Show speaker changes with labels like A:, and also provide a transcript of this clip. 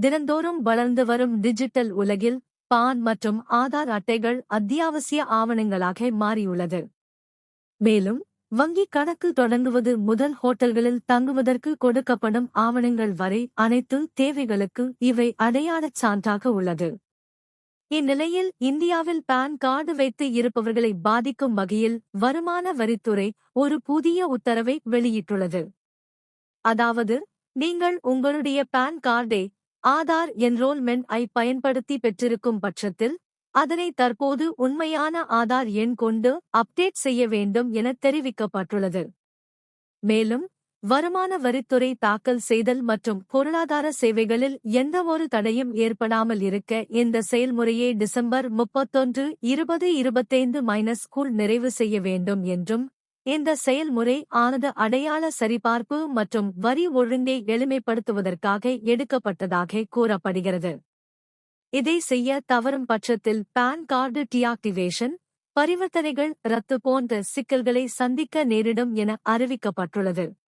A: தினந்தோறும் வளர்ந்து வரும் டிஜிட்டல் உலகில் பான் மற்றும் ஆதார் அட்டைகள் அத்தியாவசிய ஆவணங்களாக மாறியுள்ளது. மேலும் வங்கி கணக்கு தொடங்குவது முதல் ஹோட்டல்களில் தங்குவதற்கு கொடுக்கப்படும் ஆவணங்கள் வரை அனைத்து தேவைகளுக்கு இவை அடையாளச் சான்றாக உள்ளது. இந்நிலையில் இந்தியாவில் பான் கார்டு வைத்து இருப்பவர்களை பாதிக்கும் வகையில் வருமான வரித்துறை ஒரு புதிய உத்தரவை வெளியிட்டுள்ளது. அதாவது நீங்கள் உங்களுடைய பான் கார்டை ஆதார் என்ரோல்மெண்ட் ஐ பயன்படுத்தி பெற்றிருக்கும் பட்சத்தில் அதனை தற்போது உண்மையான ஆதார் எண் கொண்டு அப்டேட் செய்ய வேண்டும் என தெரிவிக்கப்பட்டுள்ளது. மேலும் வருமான வரித்துறை தாக்கல் செய்தல் மற்றும் பொருளாதார சேவைகளில் எந்தவொரு தடையும் ஏற்படாமல் இருக்க இந்த செயல்முறையை டிசம்பர் முப்பத்தொன்று இருபது இருபத்தைந்து மைனஸ் கூல் நிறைவு செய்ய வேண்டும் என்றும் இந்த செயல்முறை ஆனது அடையாள சரிபார்ப்பு மற்றும் வரி ஒழுங்கை எளிமைப்படுத்துவதற்காக எடுக்கப்பட்டதாக கூறப்படுகிறது. இதை செய்ய தவறும் பட்சத்தில் பான் கார்டு டிஆக்டிவேஷன் பரிவர்த்தனைகள் ரத்து போன்ற சிக்கல்களை சந்திக்க நேரிடும் என அறிவிக்கப்பட்டுள்ளது.